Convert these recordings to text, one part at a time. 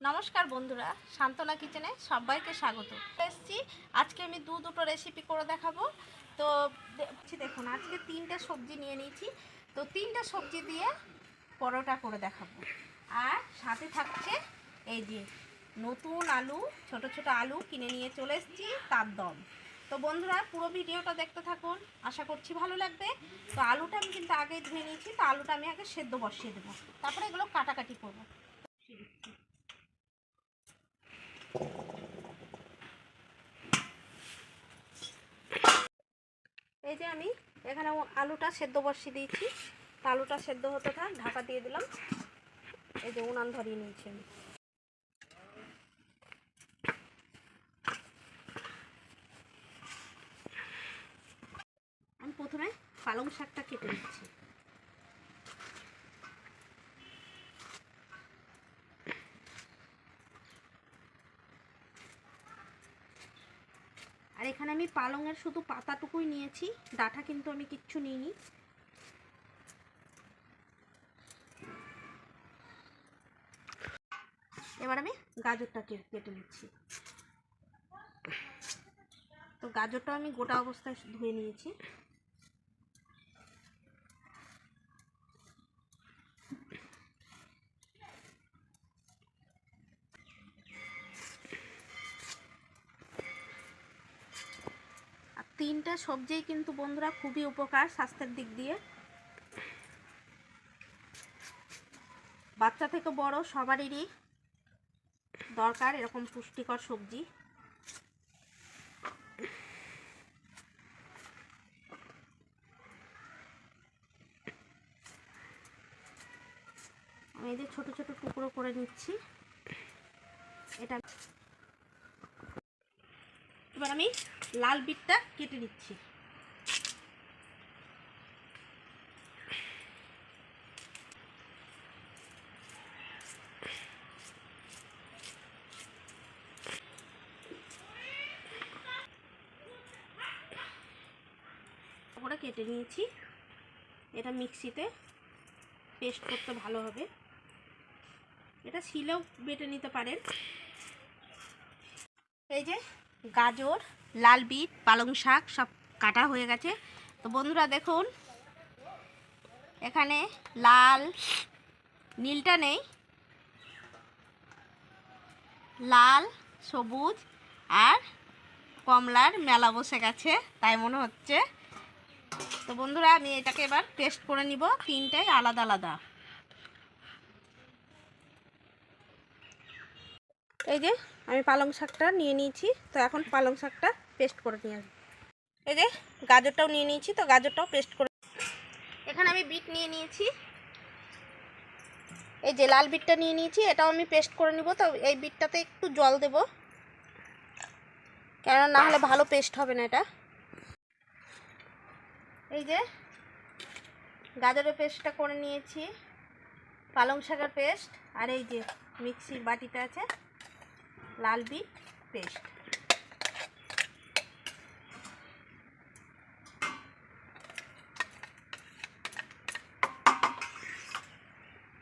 নমস্কার বন্ধুরা সান্তনা কিচেনে সবাইকে স্বাগত। এসেছি, আজকে আমি দু দুটো রেসিপি করে দেখাবো। তো দেখুন, আজকে তিনটে সবজি নিয়ে নিয়েছি। তো তিনটে সবজি দিয়ে পরোটা করে দেখাবো। আর সাথে থাকছে এই যে নতুন আলু, ছোট ছোট আলু কিনে নিয়ে চলে এসেছি, তার দম। তো বন্ধুরা, পুরো ভিডিওটা দেখতে থাকুন, আশা করছি ভালো লাগবে। তো আলুটা আমি কিন্তু আগেই ধুয়ে নিয়েছি, তো আলুটা আমি আগে সেদ্ধ বসিয়ে দেবো। তারপরে এগুলো কাটাকাটি করব। এই যে আমি এখানে আলুটা সেদ্ধ বসিয়ে দিয়েছি। আলুটা সেদ্ধ হতে থাক, ঢাকা দিয়ে দিলাম। এই যে উনান ধরিয়ে নিয়েছি আমি। আমি প্রথমে পালং শাকটা কেটে নিচ্ছি আর এখানে আমি পালংয়ের শুধু পাতাটুকুই নিয়েছি। ডাঁটা কিন্তু আমি কিচ্ছু নিইনি। এবার আমি গাজরটা কেটে নিচ্ছি। তো গাজরটা আমি গোটা অবস্থায় ধুয়ে নিয়েছি আর তিনটা সবজিই কিন্তু বন্ধুরা খুবই উপকার স্বাস্থ্যের দিক দিয়ে। বাচ্চা থেকে বড় সবারই দরকার এরকম পুষ্টিকর সবজি। আমি যে ছোট ছোট টুকরো করে নিচ্ছি। এটা এবার আমি লাল বিটটা কেটে নিচ্ছি। করে কেটে নিয়েছি। এটা মিক্সিতে পেস্ট করতে ভালো হবে। এটা শিলেও বেটে নিতে পারেন। এই যে গাজর লাল বিট, পালং শাক সব কাটা হয়ে গেছে। তো বন্ধুরা দেখুন, এখানে লাল নীলটা নেই। লাল, সবুজ আর কমলার মেলা বসে গেছে, তাই মনে হচ্ছে। তো বন্ধুরা আমি এটাকে এবার পেস্ট করে নিব, তিনটাই আলাদা আলাদা। এই যে, আমি পালং শাকটা নিয়ে নিয়েছি। তো এখন পালং শাকটা পেস্ট করে নিয়ে আসব। এই যে, গাজরটাও নিয়ে নিয়েছি, তো গাজরটাও পেস্ট করে এখানে আমি বিট নিয়ে নিয়েছি। এই যে, লাল বিটটা নিয়ে নিয়েছি, এটাও আমি পেস্ট করে নিব। তো এই বিটটাতে একটু জল দেব। কেননা, না হলে ভালো পেস্ট হবে না এটা। এই যে, গাজরের পেস্টটা করে নিয়েছি। পালং শাকের পেস্ট আর এই যে, মিক্সির বাটিটা আছে। লাল বিট পেস্ট।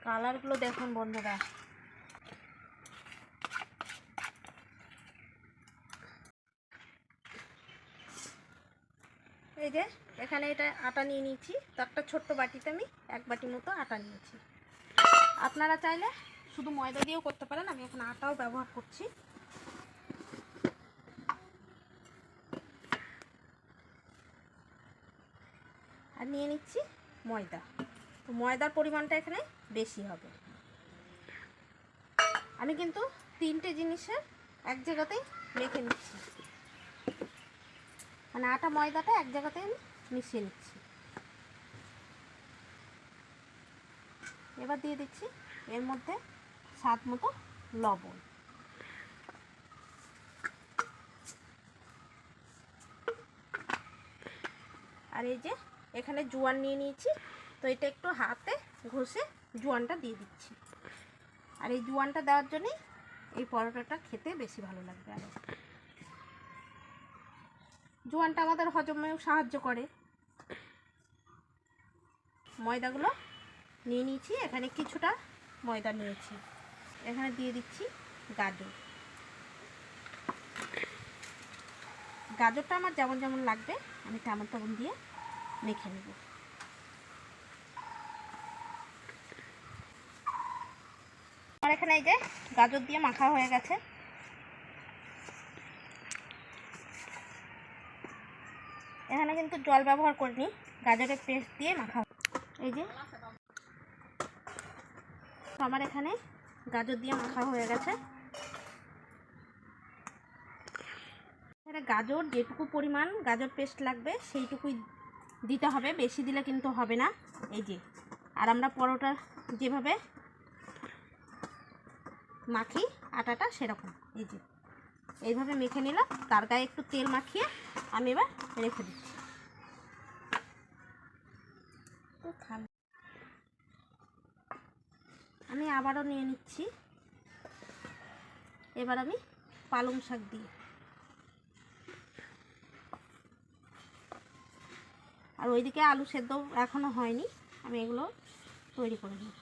কালারগুলো দেখুন বন্ধুরা। এই যে, এখানে এটা আটা নিয়ে নিয়েছি। তো একটা ছোট্ট বাটিতে আমি এক বাটি মতো আটা নিয়েছি। আপনারা চাইলে শুধু ময়দা দিয়েও করতে পারেন, আমি এখন আটাও ব্যবহার করছি। আর নিয়ে নিচ্ছি ময়দা। তো ময়দার পরিমাণটা এখানে বেশি হবে। আমি কিন্তু তিনটে জিনিসের এক জায়গাতেই মেখে নিচ্ছি। মানে আটা ময়দাটা এক জায়গাতে আমি মিশিয়ে নিচ্ছি। এবার দিয়ে দিচ্ছি এর মধ্যে স্বাদ মতো লবণ। আর এই যে এখানে জোয়ান নিয়ে নিয়েছি, তো এটা একটু হাতে ঘষে জোয়ানটা দিয়ে দিচ্ছি। আর এই জোয়ানটা দেওয়ার জন্যই এই পরোটাটা খেতে বেশি ভালো লাগবে আরও জোয়ানটা আমাদের হজমেও সাহায্য করে। ময়দাগুলো নিয়ে নিয়েছি, এখানে কিছুটা ময়দা নিয়েছি। এখানে দিয়ে দিচ্ছি গাজর। গাজরটা আমার যেমন যেমন লাগবে, আমি তেমন তেমন দিয়ে মেখে নেব। আমার এখানে এই যে গাজর দিয়ে মাখা হয়ে গেছে। এখানে কিন্তু জল ব্যবহার করিনি, গাজরের পেস্ট দিয়ে মাখা এই যে আমার এখানে গাজর দিয়ে মাখা হয়ে গেছে। গাজর যেটুকু পরিমাণ গাজর পেস্ট লাগবে, সেইটুকুই দিতে হবে। বেশি দিলে কিন্তু হবে না। এই যে, আর আমরা পরোটা যেভাবে মাখি, আটাটা সেরকম। এই যে, এইভাবে মেখে নিলাম। তার গায়ে একটু তেল মাখিয়ে আমি এবার রেখে দিচ্ছি। আমি আবারও নিয়ে নিচ্ছি। এবার আমি পালং শাক দিই আর ওইদিকে আলু সেদ্ধ এখনও হয়নি, আমি এগুলো তৈরি করে নিই।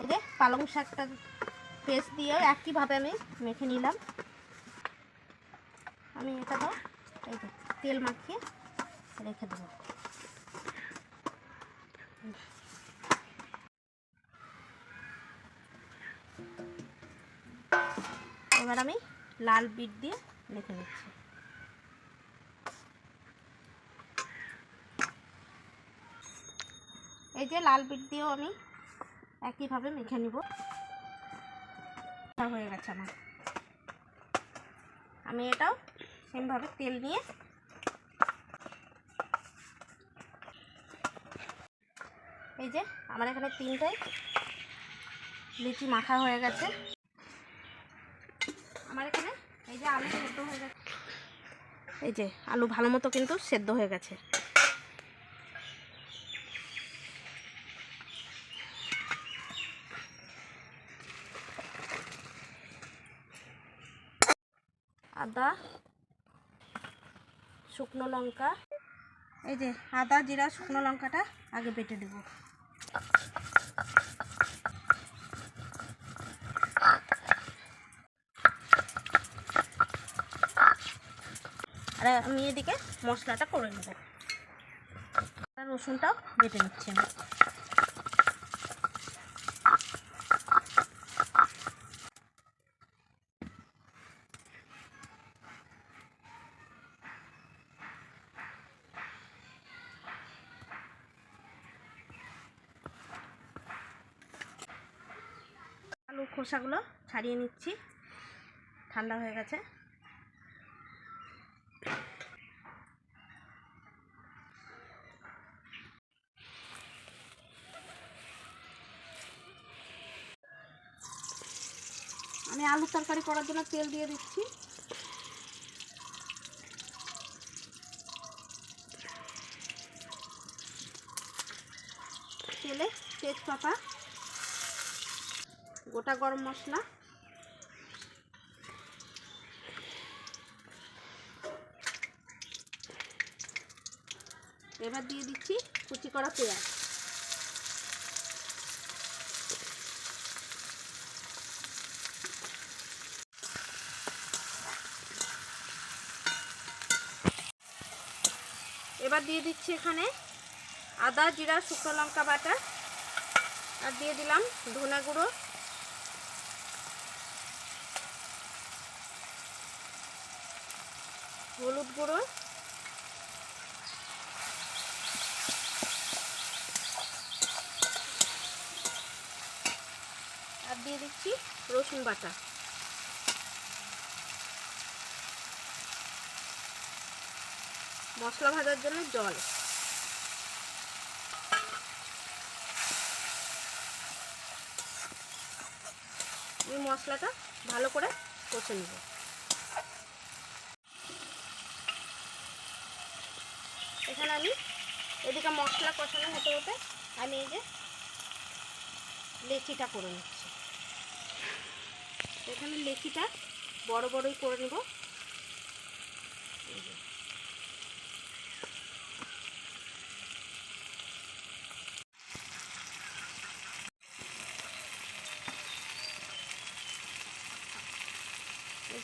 এই যে পালং শাকটা পেস্ট দিয়েও একইভাবে আমি মেখে নিলাম। আমি এটা দাও এই তেল মাখিয়ে রেখে দেবো। এবার আমি লাল বিট দিয়ে মেখে নিচ্ছি। এই যে লাল বিট দিয়েও আমি একইভাবে মেখে নিব। হয়ে গেছে আমার। আমি এটাও সেমভাবে তেল নিয়ে এই যে আমার এখানে তিনটে লিচি মাখা হয়ে গেছে। আমার এখানে এই যে আলু সেদ্ধ হয়ে গেছে। এই যে আলু ভালো মতো কিন্তু সেদ্ধ হয়ে গেছে। আদা, শুকনো লঙ্কা। এই যে আদা, জিরা, শুকনো লঙ্কাটা আগে বেটে দেব আর আমি এদিকে মশলাটা করে নেব। রসুনটাও বেটে নিচ্ছি আলুর খোসাগুলো ছাড়িয়ে নিচ্ছি। ঠান্ডা হয়ে গেছে। আমি আলু তরকারি করার জন্য তেল দিয়ে দিচ্ছি। তেলে তেজপাতা, গোটা গরম মশলা। এবার দিয়ে দিচ্ছি কুচি করা পেঁয়াজ। এবার দিয়ে দিচ্ছি এখানে আদা, জিরা, শুকনো লঙ্কা বাটা। আর দিয়ে দিলাম ধনে গুঁড়ো। হলুদ গুঁড়ো। আর দিয়ে দিচ্ছি রসুন বাটা। মশলা ভাজার জন্য জল। এই মশলাটা ভালো করে কষে নেব। এখানে আমি এদিকে মশলা কষানো হতে হতে আমি এই যে লেচিটা করে নিচ্ছি। এখানে লেচিটা বড় বড়ই করে নেব।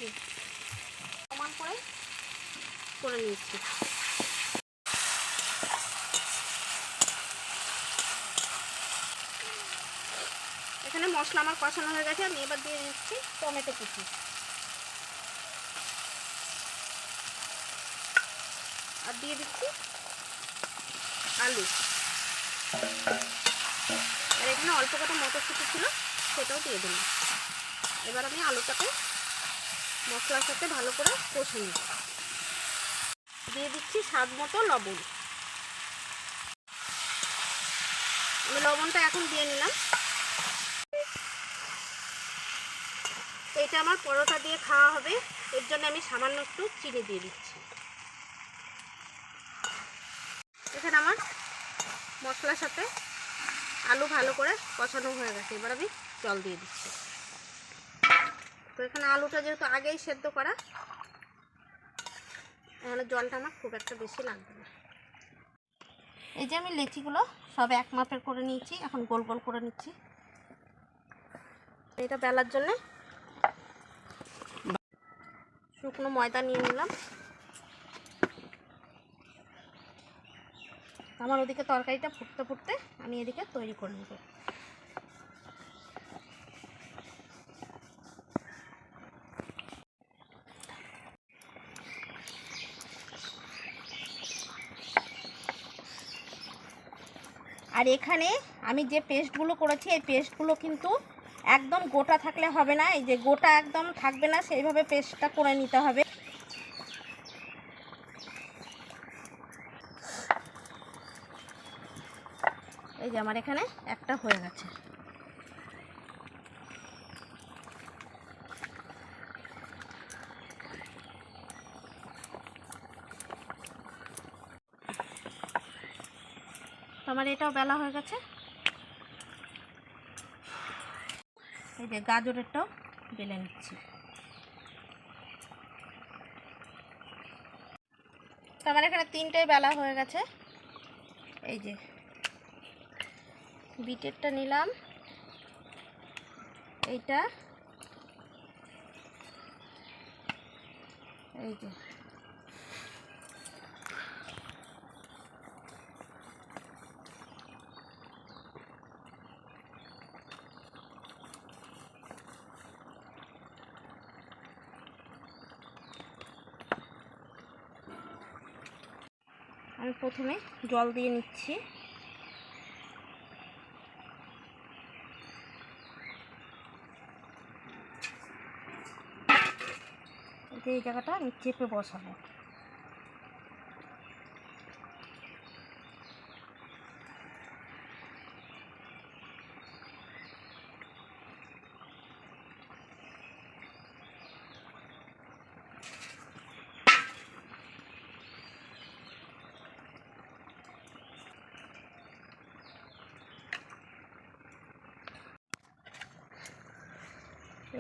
যে সমান করে? করে নিচ্ছি এখানে মশলা আমার কষানো হয়ে গেছে, আমি এবার দিয়ে দিচ্ছি টমেটো কুচি। আর দিয়ে দিচ্ছি আলু। আর এখানে অল্প কটা মটরশুঁটি ছিল, সেটাও দিয়ে দিলাম। এবার আমি আলুটাকে মশলার সাথে ভালো করে কষে নিই দিয়ে দিচ্ছি স্বাদ মতো লবণ। আমি লবণটা এখন দিয়ে নিলাম। এটা আমার পরোটা দিয়ে খাওয়া হবে। এর জন্য আমি সামান্য একটু চিনি দিয়ে দিচ্ছি। এখানে আমার মশলার সাথে আলু ভালো করে কষানো হয়ে গেছে। এবার আমি জল দিয়ে দিচ্ছি। তো এখানে আলুটা যেহেতু আগেই সেদ্ধ করা, তাহলে জলটা আমার খুব একটা বেশি লাগবে না। এই যে আমি লেচিগুলো সব এক মাপের করে নিয়েছি, এখন গোল গোল করে নিচ্ছি। এটা বেলার জন্যে শুকনো ময়দা নিয়ে নিলাম। আমার ওদিকে তরকারিটা ফুটতে ফুটতে আমি এদিকে তৈরি করে নেব। আর এখানে আমি যে পেস্টগুলো করেছি, এই পেস্টগুলো কিন্তু একদম গোটা থাকলে হবে না। এই যে গোটা একদম থাকবে না, সেইভাবে পেস্টটা করে নিতে হবে। এই যে আমার এখানে একটা হয়ে গেছে। আমার এটাও বেলা হয়ে গেছে। এই যে গাজরেরটাও বেলে নিচ্ছি। আমার এখানে তিনটেই বেলা হয়ে গেছে। এই যে বিটেরটা নিলাম। এইটা। এই যে আমি প্রথমে জল দিয়ে নিচ্ছি। এই জায়গাটা আমি চেপে বসাবো।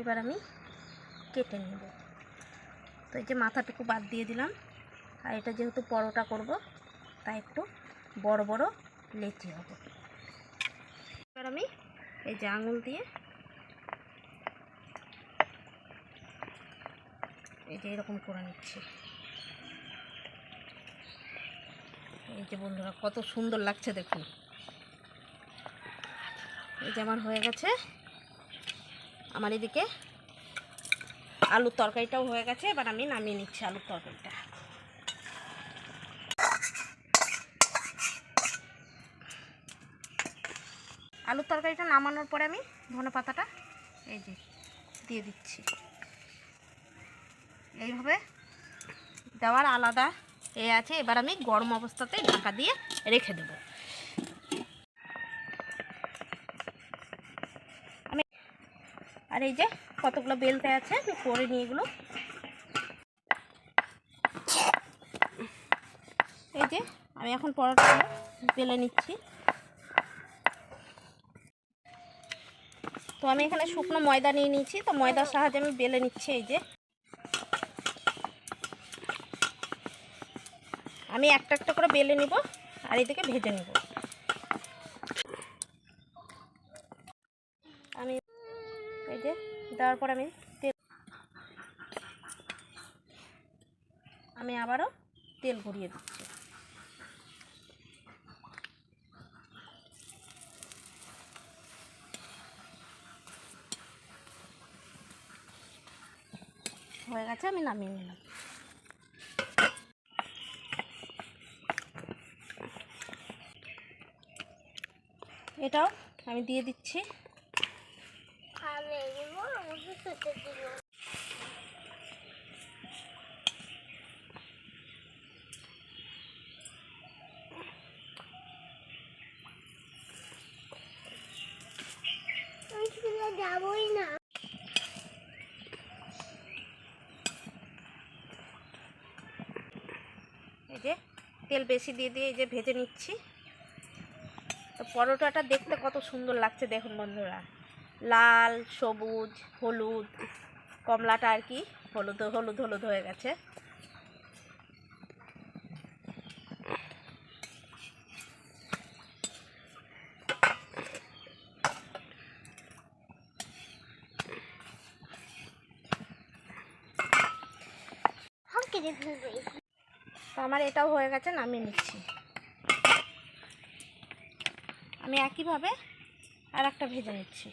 এবার আমি কেটে নেব। তো এই যে মাথাটুকু বাদ দিয়ে দিলাম। আর এটা যেহেতু পরোটা করব, তাই একটু বড় বড় লেচি হবে। এবার আমি এই যে আঙুল দিয়ে এই যে এরকম করে নিচ্ছি। এই যে বন্ধুরা, কত সুন্দর লাগছে দেখুন। এই যে আমার হয়ে গেছে আমার এদিকে আলুর তরকারিটাও হয়ে গেছে, এবার আমি নামিয়ে নিচ্ছি আলুর তরকারিটা। আলুর তরকারিটা নামানোর পরে আমি ধনে পাতাটা এই যে দিয়ে দিচ্ছি। এইভাবে দেওয়ার আলাদা এ আছে, এবার আমি গরম অবস্থাতে ঢাকা দিয়ে রেখে দেবো। আর এই যে কতগুলো বেলতে আছে করে নিয়ে এগুলো। এই যে আমি এখন পরোটাগুলো বেলে নিচ্ছি। তো আমি এখানে শুকনো ময়দা নিয়ে নিয়েছি, তো ময়দার সাহায্যে আমি বেলে নিচ্ছি এই যে। আমি একটা একটা করে বেলে নিব, আর এদিকে ভেজে নেব। আমি এই যে দেওয়ার পর আমি তেল আমি আবারও তেল ঘুরিয়ে দিচ্ছি। হয়ে গেছে, আমি নামিয়ে নিলাম। এটাও আমি দিয়ে দিচ্ছি। যাবই না এই যে তেল বেশি দিয়ে দিয়ে এই যে ভেজে নিচ্ছি। তো পরোটাটা দেখতে কত সুন্দর লাগছে দেখুন বন্ধুরা। লাল, সবুজ, হলুদ, কমলাটা আর কি হলুদ হলুদ হলুদ হয়ে গেছে। আমার এটাও হয়ে গেছে, নামিয়ে নিচ্ছি। আমি একইভাবে আর একটা ভেজে নিচ্ছি।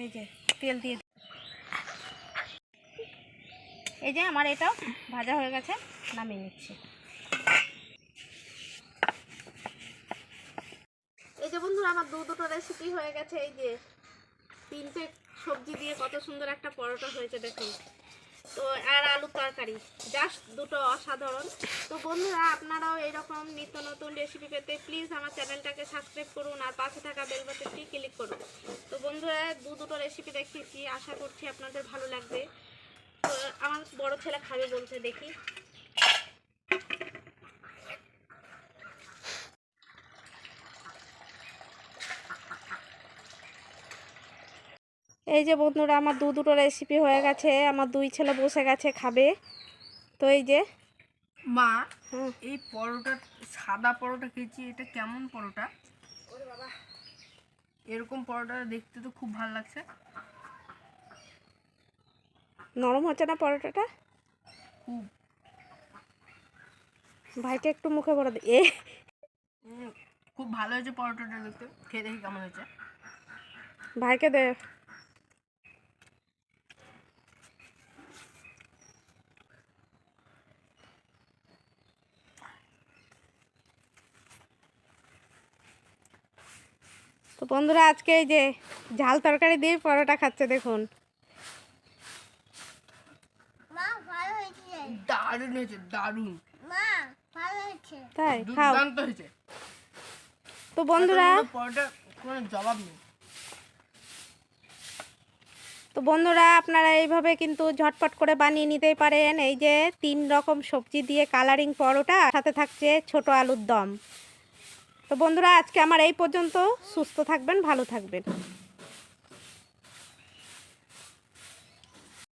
এই যে, তেল দিয়ে এই যে আমার এটাও ভাজা হয়ে গেছে, নামিয়ে নিচ্ছি। এই যে বন্ধুরা, আমার দু দুটো রেসিপি হয়ে গেছে। এই যে তিনটে সবজি দিয়ে কত সুন্দর একটা পরোটা হয়েছে, দেখুন। তো, আর আলু তরকারি। জাস্ট দুটো অসাধারণ। তো বন্ধুরা, আপনারাও এরকম নিত্য নতুন রেসিপি পেতে প্লিজ আমার চ্যানেলটাকে সাবস্ক্রাইব করুন আর পাশে থাকা বেল ক্লিক করুন। তো বন্ধুরা, দু দুটো রেসিপি দেখিয়েছি, আশা করছি আপনাদের ভালো লাগবে। তো আমার বড় ছেলে খাবে বলছে দেখি। এই যে বন্ধুরা আমার দু দুটো রেসিপি হয়ে গেছে। আমার দুই ছেলে বসে গেছে খাবে। তো এই যে মা এই পরোটা সাদা পরোটা খেয়েছি। এটা কেমন পরোটা? এরকম পরোটা দেখতে তো খুব ভালো লাগছে। নরম হচ্ছে না পরোটাটা? খুব। ভাইকে একটু মুখে ভরে দে। এ। খুব ভালো হয়েছে পরোটাটা দেখতে। খেয়ে দেখি কেমন হয়েছে। ভাইকে দে। তো বন্ধুরা আজকে এই যে ঝাল তরকারি দিয়ে পরোটা খাচ্ছে দেখুন। দারুণ হয়েছে দারুণ। তাই খাও। তো বন্ধুরা জবাব নেই। তো বন্ধুরা আপনারা এইভাবে কিন্তু ঝটপট করে বানিয়ে নিতেই পারেন। এই যে তিন রকম সবজি দিয়ে কালারিং পরোটা সাথে থাকছে ছোট আলুর দম। তো বন্ধুরা আজকে আমার এই পর্যন্ত। সুস্থ থাকবেন ভালো থাকবেন।